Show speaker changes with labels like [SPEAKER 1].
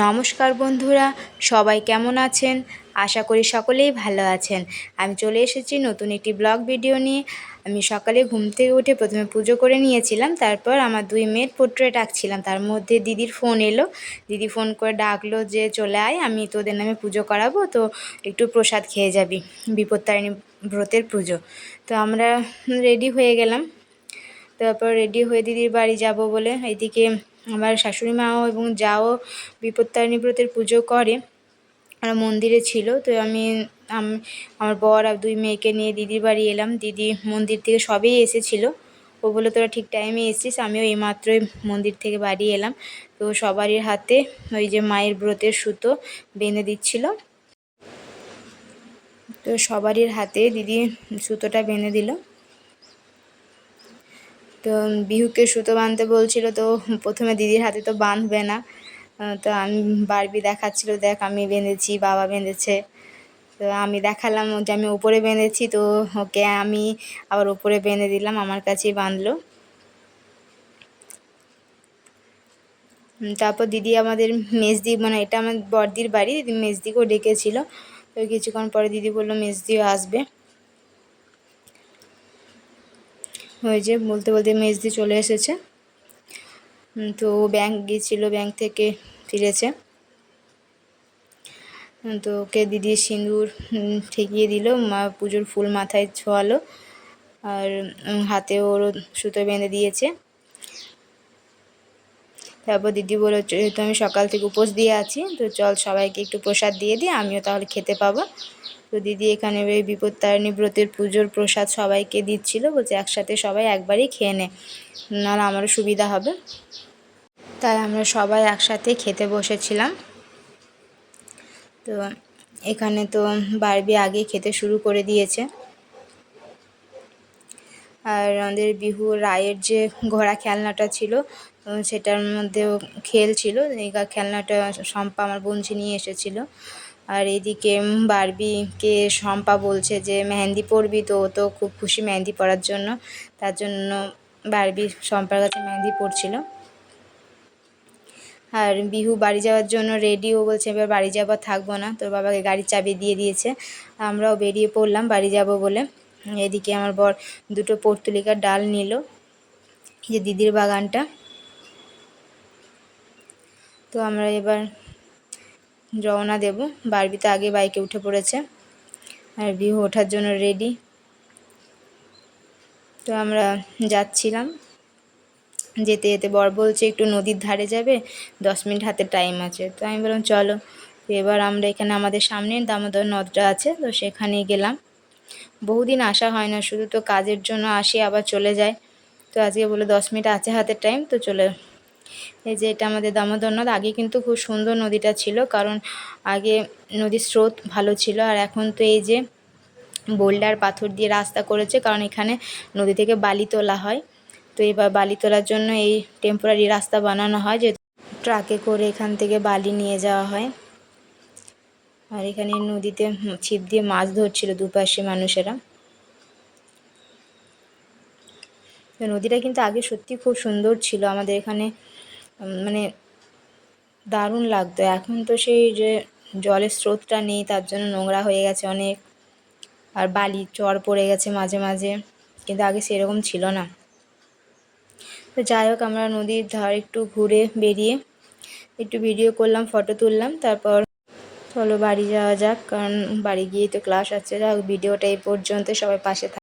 [SPEAKER 1] নমস্কার বন্ধুরা, সবাই কেমন আছেন? আশা করি সকলেই ভালো আছেন। আমি চলে এসেছি নতুন একটি ব্লগ ভিডিও নিয়ে। আমি সকালে ঘুম থেকে উঠে প্রথমে পুজো করে নিয়েছিলাম, তারপর আমার দুই মেয়ের পোট্রে ডাকছিলাম তার মধ্যে দিদির ফোন এলো। দিদি ফোন করে ডাকলো যে, চলে আয়, আমি তোদের নামে পুজো করাবো, তো একটু প্রসাদ খেয়ে যাবি। বিপত্তারিণী ব্রতের পুজো। তো আমরা রেডি হয়ে গেলাম। তারপর রেডি হয়ে দিদির বাড়ি যাব বলে এইদিকে আমার শাশুড়ি মাও এবং যাও বিপত্তারিণী ব্রতের পুজো করে, ওরা মন্দিরে ছিল। তো আমি আমার বর আর দুই মেয়েকে নিয়ে দিদির বাড়ি এলাম। দিদি মন্দির থেকে সবেই এসেছিল। ও বলে তোরা ঠিক টাইমে এসেছিস, আমিও এইমাত্রই মন্দির থেকে বাড়ি এলাম। তো সবারই হাতে ওই যে মায়ের ব্রতের সুতো বেঁধে দিচ্ছিল। তো সবারই হাতে দিদি সুতোটা বেঁধে দিল। তো বিহুকে সুতো বাঁধতে বলছিল, তো প্রথমে দিদির হাতে তো বাঁধবে না। তো আমি বারবি দেখাচ্ছিল, দেখ আমি বেঁধেছি, বাবা বেঁধেছে। তো আমি দেখালাম যে আমি উপরে বেঁধেছি, তো ওকে আমি আবার উপরে বেঁধে দিলাম, আমার কাছেই বাঁধলো। তারপর দিদি আমাদের মেজদি মানে এটা আমার বর্দির বাড়ি দিদি মেজদিকেও ডেকেছিল। তো কিছুক্ষণ পরে দিদি বলল, মেজদিও আসবে। ওই যে বলতে বলতে দিয়ে চলে এসেছে। তো ব্যাংক গিয়েছিল ব্যাংক থেকে ফিরেছে। তো ওকে দিদি সিঁদুর ঠেকিয়ে দিল, মা পুজোর ফুল মাথায় ছোয়ালো। আর হাতে ওর সুতো বেঁধে দিয়েছে। তারপর দিদি বলে যেহেতু আমি সকাল থেকে উপোস দিয়ে আছি, তো চল সবাইকে একটু প্রসাদ দিয়ে দিই, আমিও তাহলে খেতে পাবো। তো দিদি এখানে এই বিপত্তারিণী ব্রতের পুজোর প্রসাদ সবাইকে দিচ্ছিল, বলছে একসাথে সবাই একবারই খেয়ে নে, নাহলে আমারও সুবিধা হবে। তাই আমরা সবাই একসাথে খেতে বসেছিলাম। তো এখানে তো বারবি আগে খেতে শুরু করে দিয়েছে। আর আমাদের বিহু রায়ের যে ঘোড়া খেলনাটা ছিল সেটার মধ্যেও খেলছিল এই খেলনাটা শম্পা, আমার বঞ্চি নিয়ে এসেছিল। আর এদিকে বারবিকে শম্পা বলছে যে, মেহেন্দি পরবি তো, ও তো খুব খুশি মেহেন্দি পরার জন্য। তার জন্য বারবি শম্পার কাছে মেহেন্দি পড়ছিল আর বিহু বাড়ি যাওয়ার জন্য রেডিও বলছে, এবার বাড়ি যাবার থাকব না। তোর বাবাকে গাড়ির চাবি দিয়ে দিয়েছে। আমরাও বেরিয়ে পড়লাম, বাড়ি যাব বলে। এদিকে আমার বর দুটো পর্তুলিকার ডাল নিল যে দিদির বাগানটা। তো আমরা এবার রওনা দেব। বারবিতে আগে বাইকে উঠে পড়েছে। আর বিহু ওঠার জন্য রেডি তো আমরা যাচ্ছিলাম। যেতে যেতে বর বলছে, একটু নদীর ধারে যাবে? দশ মিনিট হাতে টাইম আছে। তো আমি বললাম, চলো। এবার আমরা এখানে আমাদের সামনে দামোদর নদটা আছে, তো সেখানে গেলাম। বহুদিন আসা হয় না, শুধু তো কাজের জন্য আসি, আবার চলে যায় তো আজকে বলে দশ মিনিট আছে হাতের টাইম তো চলে এই যে এটা আমাদের দামোদর নদ। আগে কিন্তু খুব সুন্দর নদীটা ছিল, কারণ আগে নদীর স্রোত ভালো ছিল, আর এখন তো এই যে বোল্ডার পাথর দিয়ে রাস্তা করেছে, কারণ এখানে নদী থেকে বালি তোলা হয়। তো এবার বালি তোলার জন্য এই টেম্পোরারি রাস্তা বানানো হয় যে ট্রাকে করে এখান থেকে বালি নিয়ে যাওয়া হয়। আর এখানে নদীতে ছিপ দিয়ে মাছ ধরছিল দুপাশে মানুষেরা। নদীটা কিন্তু আগে সত্যি খুব সুন্দর ছিল, আমাদের এখানে মানে দারুণ লাগতো। এখন তো সেই যে জলের স্রোতটা নেই, তার জন্য নোংরা হয়ে গেছে অনেক। আর বালি, চর পড়ে গেছে মাঝে মাঝে, কিন্তু আগে সেরকম ছিল না। তো যাই হোক, আমরা নদীর ধার একটু ঘুরে বেরিয়ে একটু ভিডিও করলাম ফটো তুললাম, তারপর চলো বাড়ি যাওয়া যাক, কারণ বাড়ি গিয়ে তো ক্লাস আছে ভিডিওটা এই পর্যন্ত, সবাই পাশে